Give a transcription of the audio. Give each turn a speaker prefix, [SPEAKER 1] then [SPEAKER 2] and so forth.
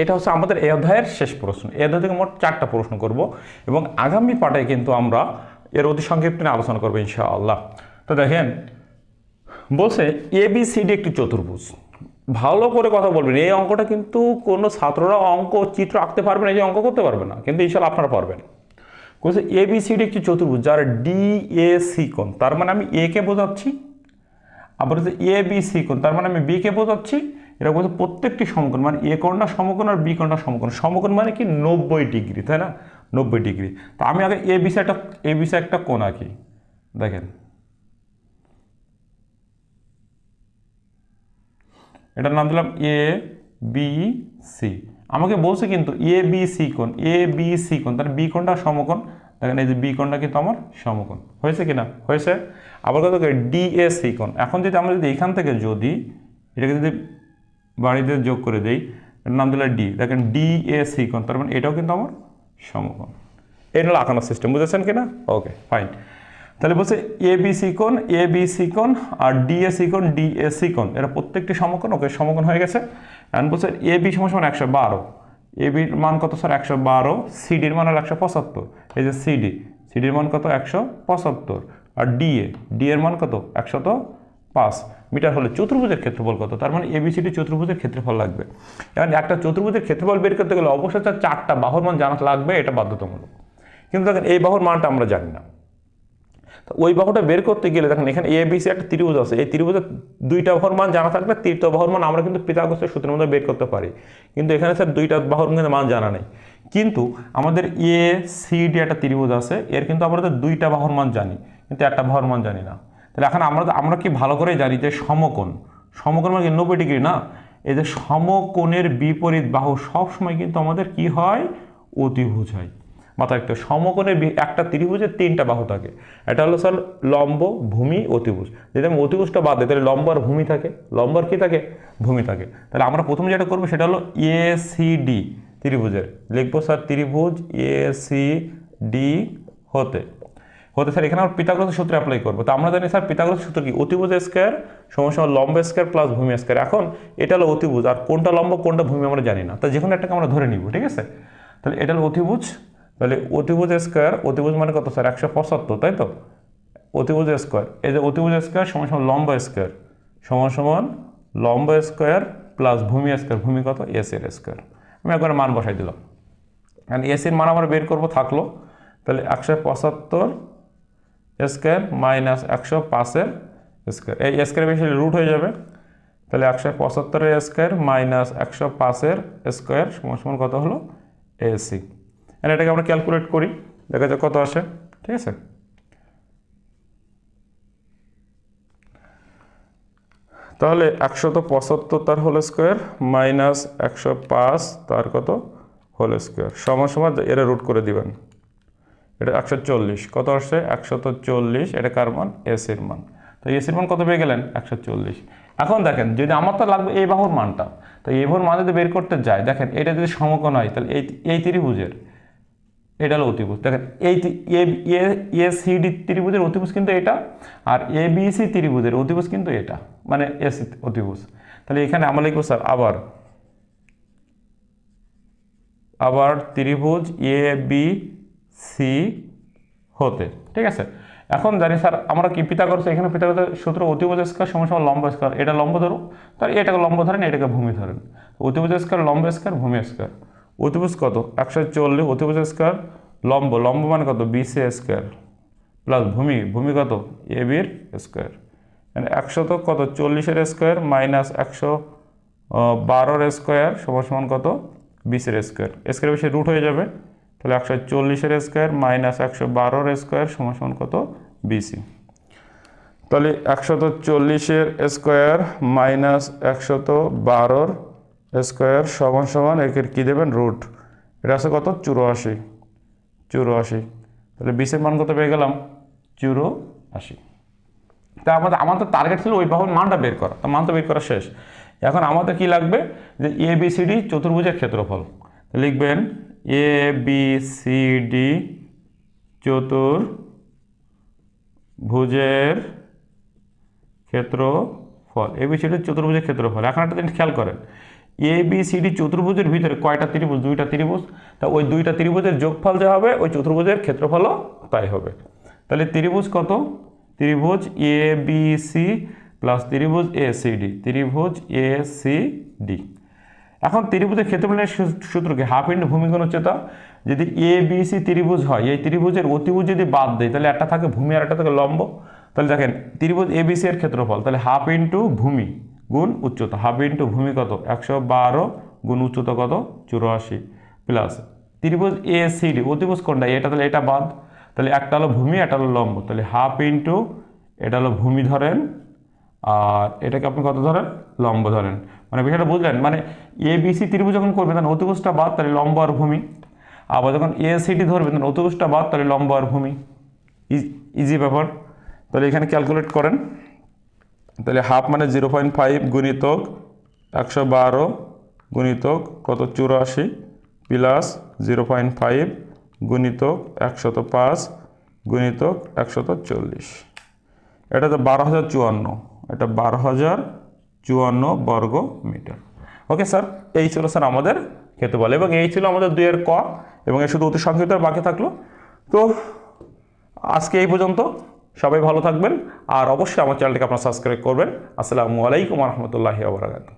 [SPEAKER 1] এটা হচ্ছে আমাদের এই অধ্যায়ের শেষ প্রশ্ন। এই অধ্যায় থেকে মোট চারটা প্রশ্ন করব এবং আগামী পাঠে কিন্তু আমরা এর অতি সংক্ষিপ্ত নিয়ে আলোচনা করব ইনশাআল্লাহ। তো দেখেন, বলছে এ বি সি ডি একটি চতুর্ভুজ। ভালো করে কথা বলবেন, এই অঙ্কটা কিন্তু কোনো ছাত্ররা অঙ্ক চিত্র আঁকতে পারবে না, এই যে অঙ্ক করতে পারবে না, কিন্তু ইনশাল্লাহ আপনারা পারবেন। বলছে এ বি সি ডি একটি চতুর্ভুজ, যার ডি এ সি কোণ, তার মানে আমি এ কে বোঝাচ্ছি, আবার হচ্ছে এ বি সি কোণ, তার মানে আমি বি কে বোঝাচ্ছি এটা বলছে প্রত্যেকটি সমকোণ মানে এ কোণটা সমকোণ আর বি কোণটা সমকোণ। সমকোণ মানে কি? নব্বই ডিগ্রি, তাই না? নব্বই ডিগ্রি। তো আমি আগে এ বিসি একটা, এ বিসি একটা কোণ আঁকি। দেখেন। এটার নাম দিলাম এ বি সি। আমাকে বলছে কিন্তু এ বি সি কোণ, এ বি সি কোণ তার বি কোণটা সমকোণ। দেখেন এই যে বি কোণটা কিন্তু আমার সমকোণ। হয়েছে কি না? হয়েছে? আবার কত ডি এ সি কোণ। এখন যদি আমরা যদি এখান থেকে যদি, এটাকে যদি বাড়িতে যোগ করে দেই। এর নাম দিলে ডি দেখেন ডি এ সি কোণ তার মানে এটাও কিন্তু আমার সমকোণ। এই হলো আঁকানোর সিস্টেম বুঝেছেন কি না ওকে ফাইন তাহলে বলছে এ বি সি কোণ এ বি সি কোণ আর ডি এ সি কোণ ডি এ সি কোণ। এরা প্রত্যেকটি সমকোণ ওকে সমকোণ হয়ে গেছে। এখন বলছে এ বি সমান সমান একশো বারো। এ বির মান কত স্যার? একশো বারো। সিডির মান হলো একশো পঁচাত্তর। এই যে সিডি সিডির মান কত? একশো পঁচাত্তর। আর ডিএ ডি এর মান কত? একশত পাঁচ। মিটার হলে চতুর্ভুজের ক্ষেত্রফল কত? তার মানে এবিসিডি চতুর্ভুজের ক্ষেত্রফল লাগবে। এখন একটা চতুর্ভুজের ক্ষেত্রফল বের করতে গেলে অবশ্যই তার চারটা বাহুর মান জানা লাগবে, এটা বাধ্যতামূলক। কিন্তু দেখেন, এই বাহুর মানটা আমরা জানি না। তো ওই বাহুটা বের করতে গেলে দেখেন, এখানে এ বি সি একটা ত্রিভুজ আছে। এই ত্রিভুজের দুইটা বাহুর মান জানা থাকলে তৃতীয় বাহুর মান আমরা কিন্তু পিতাগস্তের সূত্রের মধ্যে বের করতে পারি। কিন্তু এখানে স্যার দুইটা বাহুর কিন্তু মান জানা নেই। কিন্তু আমাদের এ সি ডি একটা ত্রিভুজ আছে, এর কিন্তু আমরা দুইটা বাহুর মান জানি। কিন্তু একটা বাহুর মান জানি না। তাহলে এখন আমরা আমরা কি ভালো করে জানি যে সমকোণ। সমকোণ মানে নব্বই ডিগ্রি না? এই যে সমকোণের বিপরীত বাহু সবসময় কিন্তু আমাদের কি হয়? অতিভুজ হয়। মাথা রাখতে হবে। সমকোণের একটা ত্রিভুজের তিনটা বাহু থাকে। এটা হলো স্যার লম্ব, ভূমি, অতিভুজ। যদি আমি অতিভুজটা বাদ দিই, তাহলে লম্ব আর ভূমি থাকে। লম্ব আর কি থাকে? ভূমি থাকে। তাহলে আমরা প্রথম যেটা করব, সেটা হলো এ সি ডি ত্রিভুজের। লিখব স্যার ত্রিভুজ এ সি ডি হতে। হতে স্যার, এখানে আমরা পিতাগ্রত সূত্র অ্যাপ্লাই করব। তো আমরা জানি স্যার পিতাগ্রত সূত্র কি? অতিভুজ স্কোয়ার সময় সময় লম্ব স্কোয়ার প্লাস ভূমি স্কোয়ার এখন এটা হলো অতিভুজ, আর কোনটা লম্ব, কোনটা ভূমি আমরা জানি না। তো যে কোনো একটাকে আমরা ধরে নিব, ঠিক আছে? তাহলে এটা হলো অতিভুজ, তাহলে অতিভুজ স্কোয়ার অতিভুজ মানে কত স্যার? একশো পঁচাত্তর, তাই তো? অতিভুজ স্কোয়ার এই যে অতিভুজ স্কোয়ার সমান সমান লম্ব স্কোয়ার সমান সমান লম্ব স্কোয়ার প্লাস ভূমি স্কোয়ার ভূমি কত? এস এর স্কোয়ার আমি একবার মান বসাই দিলাম। কারণ এসির মান আমরা বের করব, থাকল। তাহলে একশো পঁচাত্তর স্কোয়ার মাইনাস একশো পাঁচের স্কোয়ার। এই স্কোয়ার বেশি রুট হয়ে যাবে। তাহলে একশো পঁচাত্তরের স্কোয়ার মাইনাস একশো পাঁচের স্কোয়ার সমান সমান কত হলো? এসি আর এটাকে আমরা ক্যালকুলেট করি। দেখা যাক কত আসে। ঠিক আছে? তাহলে একশো তো পঁচাত্তর তার হোল স্কোয়ার মাইনাস একশো পাঁচ তার কত? হোল স্কোয়ার সমান সমান এরা রুট করে দিবেন। এটা একশো চল্লিশ। কত আসছে? একশত চল্লিশ। এটা কার মান? এসির মান। তো এসির মান কত পেয়ে গেলেন? একশো চল্লিশ। এখন দেখেন, যদি আমার তো লাগবে এই বাহুর মানটা, তো এই বাহুর মান যদি বের করতে যায় দেখেন, এটা যদি সমকোণ হয় তাহলে এই এই ত্রিভুজের, এটা হলো অতিভুজ। দেখেন, এই এ সি ডি ত্রিভুজের অতিভুজ কিন্তু এটা, আর এ বি সি ত্রিভুজের অতিভুজ কিন্তু এটা মানে এসি অতিভুজ। তাহলে এখানে আমরা লিখব, স্যার, আবার আবার ত্রিভুজ এ বি সি হতে। ঠিক আছে? এখন জানি স্যার, আমরা কি পিতা করছি এখানে পিতা করতে সূত্র অতিভুজ স্কোয়ার সময় সময় লম্ব স্কোয়ার। এটা লম্ব ধরুন তার এটাকে লম্ব ধরেন, এটাকে ভূমি ধরেন। অতিভুজ স্কোয়ার লম্ব স্কোয়ার, ভূমি স্কোয়ার। অতিভুজ কত? একশো চল্লিশ, অতিভুজ স্কোয়ার লম্ব। লম্ব মানে কত? BC square. প্লাস ভূমি ভূমি কত? এ বির স্কোয়ার। একশো তো কত? চল্লিশের স্কোয়ার মাইনাস একশো বারোর স্কোয়ার সমান সমান কত? বিশের স্কোয়ার। স্কোয়ার বেশি রুট হয়ে যাবে। তাহলে একশো চল্লিশের স্কোয়ার মাইনাস একশো বারোর স্কোয়ার সমান কত? বিসি তাহলে একশত চল্লিশের স্কোয়ার মাইনাস একশত বারোর স্কোয়ার সমান সমান একের কী দেবেন? রুট এটা আছে কত? চুরাশি। চুরাশি। তাহলে বিশের মান কত পেয়ে গেলাম? চুরাশি। তা আমাদের আমাদের টার্গেট ছিল ওই বাহুর মানটা বের করা। তা মান তো বের করা শেষ। এখন আমাদের কি লাগবে? যে এ বি সি ডি চতুর্ভুজের ক্ষেত্রফল। লিখবেন এ বি সি ডি চতুর্ভুজের ক্ষেত্রফল। এ বি সি ডি চতুর্ভুজের ক্ষেত্রফল। এখন একটা জিনিস খেয়াল করেন। এ বি সি ডি চতুর্ভুজের ভিতরে কয়টা ত্রিভুজ? দুইটা ত্রিভুজ। তা ওই দুইটা ত্রিভুজের যোগফল যা হবে, ওই চতুর্ভুজের ক্ষেত্রফলও তাই হবে। তাহলে ত্রিভুজ কত? ত্রিভুজ এ বি সি প্লাস ত্রিভুজ এ সি ডি ত্রিভুজ এ সি ডি এখন ত্রিভুজের ক্ষেত্রফলের সূ- সূত্র কি হাফ ইন্টু ভূমিগুণ উচ্চতা যদি এ বি সি ত্রিভুজ হয়, এই ত্রিভুজের অতিভুজ যদি বাদ দেয়, তাহলে একটা থাকে ভূমি আর একটা থাকে লম্ব। তাহলে দেখেন, ত্রিভুজ এ বি সি এর ক্ষেত্রফল, তাহলে হাফ ইন্টু ভূমি গুণ উচ্চতা হাফ ইন্টু ভূমি কত? একশো বারো গুণ উচ্চতা কত? চুরাশি প্লাস ত্রিভুজ এ সি ডি অতিভুজ কোনটা? এটা তাহলে এটা বাদ। তাহলে একটা হলো ভূমি, একটা হলো লম্ব। তাহলে হাফ ইন্টু এটা হলো ভূমি ধরেন, আর এটাকে আপনি কত ধরেন? লম্ব ধরেন। মানে বিষয়টা বুঝলেন? মানে এ বি সি ত্রিভুজ যখন করবেন তখন অতিভুজটা বাদ, তাহলে লম্ব আর ভূমি। আবার যখন এ সিটি ধরবেন তখন অতিভুজটা বাদ, তাহলে লম্ব আর ভূমি। ইজি ব্যাপার। তাহলে এখানে ক্যালকুলেট করেন। তাহলে হাফ মানে জিরো পয়েন্ট ফাইভ গুণিতক একশো বারো গুণিতক কত? চুরাশি প্লাস জিরো পয়েন্ট ফাইভ গুণিতক একশত পাঁচ গুণিতক একশত চল্লিশ। এটা তো বারো হাজার চুয়ান্ন। এটা বারো হাজার চুয়ান্ন বর্গ মিটার। ওকে স্যার এই ছিল স্যার আমাদের খেতে বলে এবং এই ছিল আমাদের দুইয়ের ক এবং এই শুধু অতি সংক্ষিপ্ত বাকি থাকল। তো আজকে এই পর্যন্ত, সবাই ভালো থাকবেন আর অবশ্যই আমার চ্যানেলটিকে আপনারা সাবস্ক্রাইব করবেন। আসসালামু আলাইকুম রহমতুল্লাহি আবরাকাতু